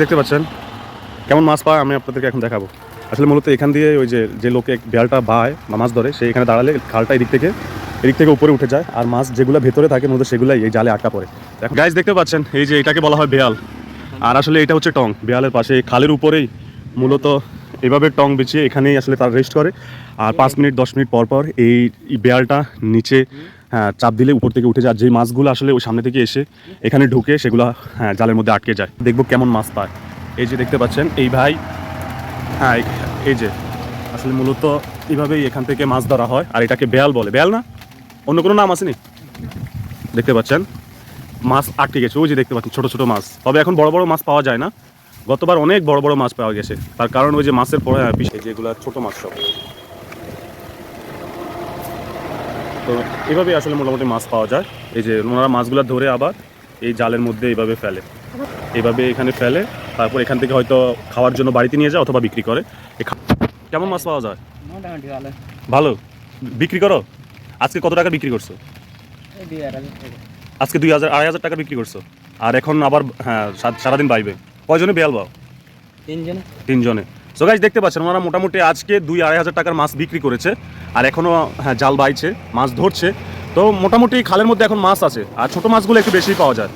দেখতে পাচ্ছেন? কেমন মাছ পায় আমি আপনাদেরকে এখন দেখাবো। আসলে মূলত এখান দিয়ে ওই যে যে লোকে বিয়ালটা বায় বা মাছ ধরে, সে এখানে দাঁড়ালে খালটা এদিক থেকে এদিক থেকে উপরে উঠে যায় আর মাছ যেগুলো ভেতরে থাকে, মূলত সেগুলাই এই জালে আটকা পড়ে। গাইজ দেখতে পাচ্ছেন, এই যে এটাকে বলা হয় বেয়াল আর আসলে এটা হচ্ছে টং। বেয়ালের পাশে খালের উপরেই মূলত এভাবে টং বিছিয়ে এখানেই আসলে তারা রেস্ট করে। আর পাঁচ মিনিট দশ মিনিট পর পর এই বেয়ালটা নিচে হ্যাঁ চাপ দিলে উপর থেকে উঠে যায়। যে মাছগুলো আসলে ওই সামনে থেকে এসে এখানে ঢুকে সেগুলো হ্যাঁ জালের মধ্যে আটকে যায়। দেখব কেমন মাছ পায়। এই যে দেখতে পাচ্ছেন এই ভাই হ্যাঁ এই- এই যে আসলে মূলত এইভাবেই এখান থেকে মাছ ধরা হয়। আর এটাকে বেয়াল বলে। বেয়াল না? অন্য কোনো নাম আসেনি? দেখতে পাচ্ছেন মাছ আটকে গেছে। ওই যে দেখতে পাচ্ছেন ছোটো ছোটো মাছ। তবে এখন বড় বড় মাছ পাওয়া যায় না। গতবার অনেক বড় বড় মাছ পাওয়া গেছে। তার কারণ ওই যে মাছের পরে পিছিয়ে যেগুলো ছোট মাছ সব। তো এভাবে আসলে মোটামুটি মাছ পাওয়া যায়। এই যে ওনারা মাছগুলো ধরে আবার এই জালের মধ্যে এইভাবে ফেলে। এইভাবে এখানে ফেলে তারপর এখান থেকে হয়তো খাওয়ার জন্য বাড়িতে নিয়ে যায় অথবা বিক্রি করে। কেমন মাছ পাওয়া যায়? ভালো। বিক্রি করো? আজকে কত টাকা বিক্রি করছ। আজকে দুই হাজার আড়াই হাজার টাকা বিক্রি করছ। আর এখন আবার হ্যাঁ সারাদিন বাইবে কয়জনে বেয়াল বাও? তিনজনে। তিনজনে। সো গাইজ দেখতে পাচ্ছেন ওনারা মোটামুটি আজকে দুই আড়াই হাজার টাকার মাছ বিক্রি করেছে আর এখনও হ্যাঁ জাল বাইছে মাছ ধরছে। তো মোটামুটি খালের মধ্যে এখন মাছ আছে আর ছোটো মাছগুলো একটু বেশি পাওয়া যায়।